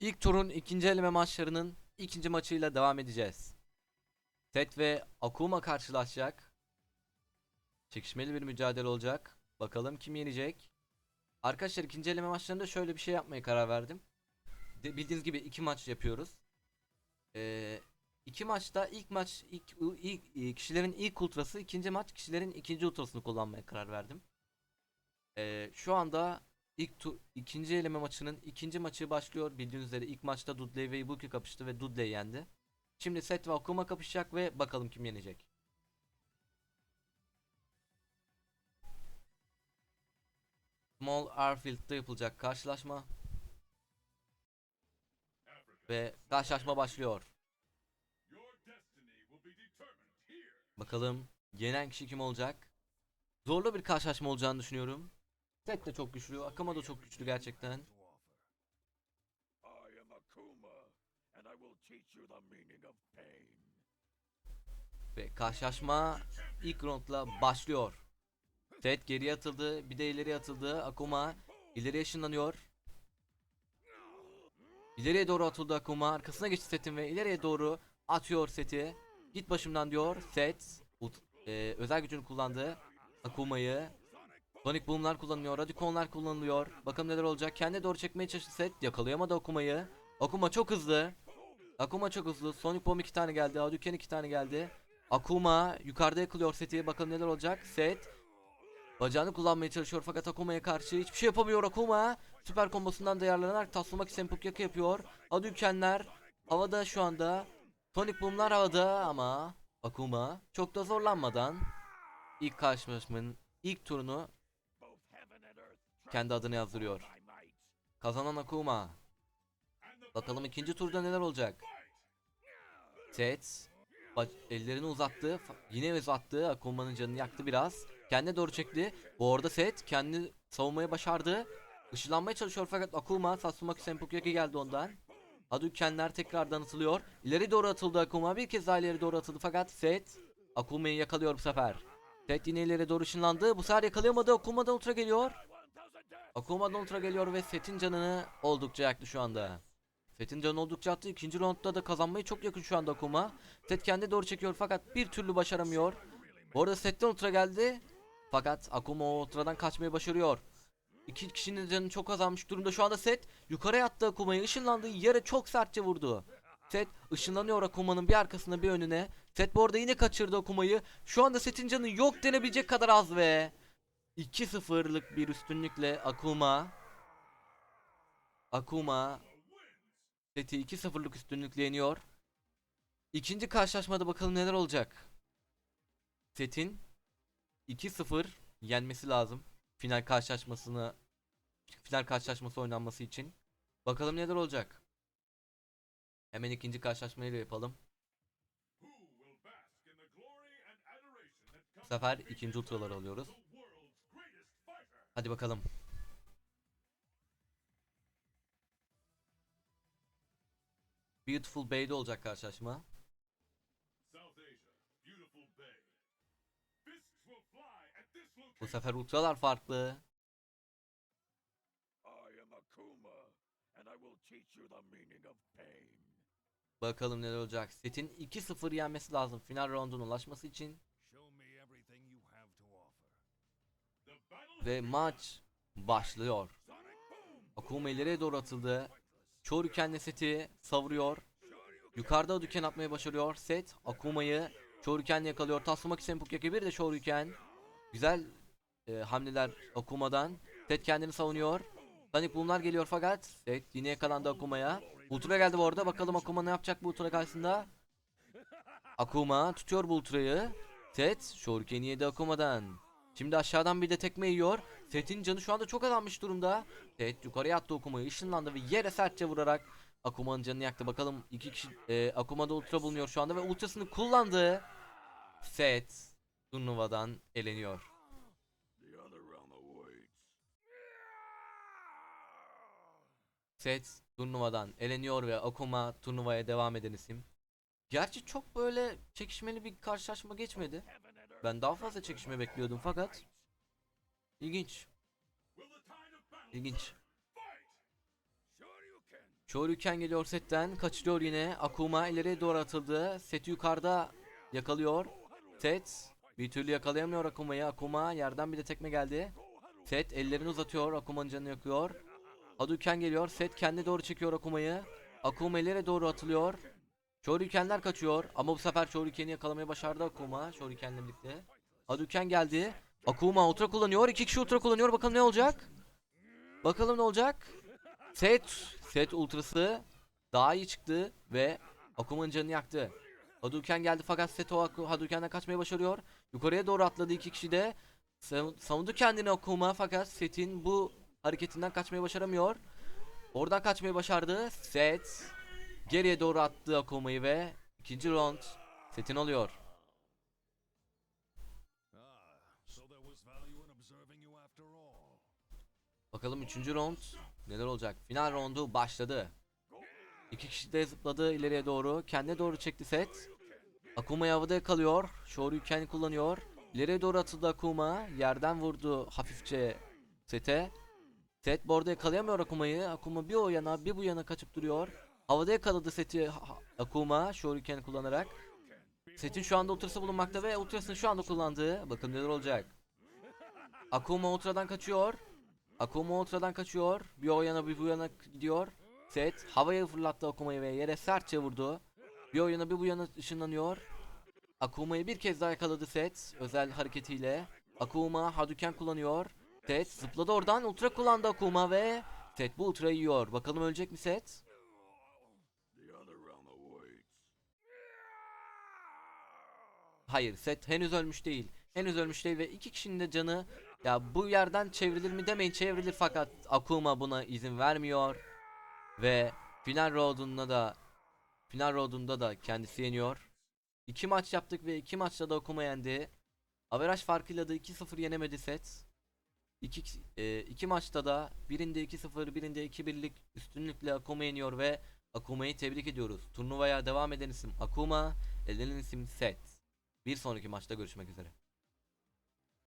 İlk turun ikinci eleme maçlarının ikinci maçıyla devam edeceğiz. Ted ve Akuma karşılaşacak. Çekişmeli bir mücadele olacak. Bakalım kim yenecek. Arkadaşlar ikinci eleme maçlarında şöyle bir şey yapmaya karar verdim. De, bildiğiniz gibi iki maç yapıyoruz. Ee, iki maçta ilk maç ilk, ilk, ilk- kişilerin ilk ultrası, ikinci maç kişilerin ikinci ultrasını kullanmaya karar verdim. Ee, şu anda ilk tu ikinci eleme maçının ikinci maçı başlıyor. Bildiğiniz üzere ilk maçta Dudley ve Ibuki kapıştı ve Dudley yendi. Şimdi Seth ve Akuma kapışacak ve bakalım kim yenecek. Small Airfield'da yapılacak karşılaşma. Ve karşılaşma başlıyor. Bakalım yenen kişi kim olacak? Zorlu bir karşılaşma olacağını düşünüyorum. Seth de çok güçlü, Akuma da çok güçlü gerçekten. I am Akuma, and I will teach you the meaning of pain. Ve karşılaşma ilk roundla başlıyor. Seth geriye atıldı, bir de ileri atıldı. Akuma ileriye ışınlanıyor. İleriye doğru atıldı Akuma. Arkasına geçti Seth'in ve ileriye doğru atıyor Seth'i. Git başımdan diyor. Ult- e, özel gücünü kullandı. Akuma'yı. Sonic Boom'lar kullanılıyor. Radikonlar kullanılıyor. Bakalım neler olacak. Kendi doğru çekmeye çalıştı. Yakalayamadı Akuma'yı. Akuma çok hızlı. Akuma çok hızlı. Sonic Boom iki tane geldi. Hadouken iki tane geldi. Akuma yukarıda yakılıyor Seth'i. Bakalım neler olacak. Seth bacağını kullanmaya çalışıyor fakat Akuma'ya karşı hiçbir şey yapamıyor Akuma. Süper kombosundan da yararlanarak taslamak için yaka yapıyor. Hadoukenler havada şu anda. Sonic Boom'lar havada ama Akuma çok da zorlanmadan ilk karşılaşmanın ilk turunu kendi adını yazdırıyor. Kazanan Akuma. Bakalım ikinci turda neler olacak. Ted ellerini uzattı. Yine uzattı. Akuma'nın canını yaktı biraz. Kendine doğru çekti. Bu arada Ted kendini savunmayı başardı. Işınlanmaya çalışıyor fakat Akuma Satsumaki Senpukyaki geldi ondan. Hadoukenler tekrardan atılıyor. İleri doğru atıldı Akuma. Bir kez daha ileri doğru atıldı fakat Seth Akuma'yı yakalıyor bu sefer. Seth yine ileri doğru ışınlandı. Bu sefer yakalayamadı. Akuma'dan ultra geliyor. Akuma'dan ultra geliyor ve Seth'in canını oldukça yaktı şu anda. Seth'in canı oldukça attı. İkinci roundda da kazanmayı çok yakın şu anda Akuma. Seth kendi doğru çekiyor fakat bir türlü başaramıyor. Bu arada Seth'ten ultra geldi. Fakat Akuma o ultradan kaçmayı başarıyor. İki kişinin canı çok azalmış durumda şu anda Seth. Yukarıya attı Akuma'yı ışınlandığı yere çok sertçe vurdu. Seth ışınlanıyor Akuma'nın bir arkasına bir önüne. Seth bu arada yine kaçırdı Akuma'yı. Şu anda Seth'in canı yok denebilecek kadar az ve 2-0'lık bir üstünlükle Akuma Akuma Seth'i 2-0'lık üstünlükle yeniyor. İkinci karşılaşmada bakalım neler olacak. Seth'in 2-0 yenmesi lazım. Final karşılaşmasını final karşılaşması oynanması için. Bakalım neler olacak. Hemen ikinci karşılaşmayı da yapalım. Bu sefer ikinci ultraları alıyoruz. Hadi bakalım. Beautiful Bay'de olacak karşılaşma. Bu sefer ultralar farklı. Bakalım neler olacak. Set'in 2-0 yenmesi lazım final rounduna ulaşması için. Ve maç başlıyor. Akuma doğru atıldı. Shoryuken'le Set'i savuruyor. Yukarıda Hadouken atmayı başarıyor. Set Akuma'yı Shoryuken'le yakalıyor. Tatsumaki Senpukyaki bir de Shoryuken. Güzel e, hamleler Akuma'dan. Set kendini savunuyor. Sonic Boom'lar geliyor fakat Set yine yakalandı Akuma'ya. Ultra geldi bu arada. Bakalım Akuma ne yapacak bu Ultra karşısında. Akuma tutuyor bu Ultra'yı. Set Shoryuken'i yedi Akuma'dan. Şimdi aşağıdan bir de tekme yiyor. Set'in canı şu anda çok azalmış durumda. Set yukarıya attı Akuma'yı ışınlandı ve yere sertçe vurarak Akuma'nın canını yaktı. Bakalım iki kişi e, Akuma'da ultra bulunuyor şu anda ve ultrasını kullandı. Set turnuvadan eleniyor. Set turnuvadan eleniyor ve Akuma turnuvaya devam eden isim. Gerçi çok böyle çekişmeli bir karşılaşma geçmedi. Ben daha fazla çekişme bekliyordum fakat ilginç. İlginç. Shoryuken geliyor setten. Kaçırıyor yine. Akuma ileriye doğru atıldı. Seti yukarıda yakalıyor. Set bir türlü yakalayamıyor Akuma'yı. Akuma yerden bir de tekme geldi. Set ellerini uzatıyor. Akuma'nın canını yakıyor. Hadouken geliyor. Set kendi doğru çekiyor Akuma'yı. Akuma ileriye doğru atılıyor. Shoryukenler kaçıyor ama bu sefer Shoryuken'i yakalamayı başardı Akuma Shoryuken'le birlikte. Hadouken geldi. Akuma ultra kullanıyor. İki kişi ultra kullanıyor. Bakalım ne olacak? Bakalım ne olacak? Set, set ultrası daha iyi çıktı ve Akuma'nın canını yaktı. Hadouken geldi fakat Set o Aku- Hadouken'den kaçmayı başarıyor. Yukarıya doğru atladı iki kişi de. Sav- Savundu kendini Akuma fakat Set'in bu hareketinden kaçmayı başaramıyor. Oradan kaçmayı başardı. Set geriye doğru attı Akuma'yı ve ikinci round Set'in oluyor. Bakalım üçüncü round neler olacak. Final roundu başladı. İki kişi de zıpladı ileriye doğru. Kendine doğru çekti set. Akuma'yı havada yakalıyor. Shoryuken kullanıyor. İleriye doğru atıldı Akuma. Yerden vurdu hafifçe sete. Set bu arada yakalayamıyor Akuma'yı. Akuma bir o yana bir bu yana kaçıp duruyor. Havada yakaladı seti Akuma Shoryuken kullanarak. Setin şu anda ultrası bulunmakta ve ultrasını şu anda kullandığı. Bakın neler olacak. Akuma ultradan kaçıyor. Akuma Ultra'dan kaçıyor. Bir o yana bir bu yana gidiyor. Set havaya fırlattı Akuma'yı ve yere sertçe vurdu. Bir o yana bir bu yana ışınlanıyor. Akuma'yı bir kez daha yakaladı Set özel hareketiyle. Akuma Hadouken kullanıyor. Set zıpladı oradan Ultra kullandı Akuma ve Set bu Ultra'yı yiyor. Bakalım ölecek mi Set? Hayır Set henüz ölmüş değil. Henüz ölmüş değil ve iki kişinin de canı ya bu yerden çevrilir mi demeyin çevrilir fakat Akuma buna izin vermiyor. Ve final round'unda da final round'unda da kendisi yeniyor. İki maç yaptık ve iki maçta da Akuma yendi. Averaj farkıyla da 2-0 yenemedi set. İki, e, iki maçta da birinde 2-0 birinde 2-1'lik üstünlükle Akuma yeniyor ve Akuma'yı tebrik ediyoruz. Turnuvaya devam eden isim Akuma, elenen isim Set. Bir sonraki maçta görüşmek üzere.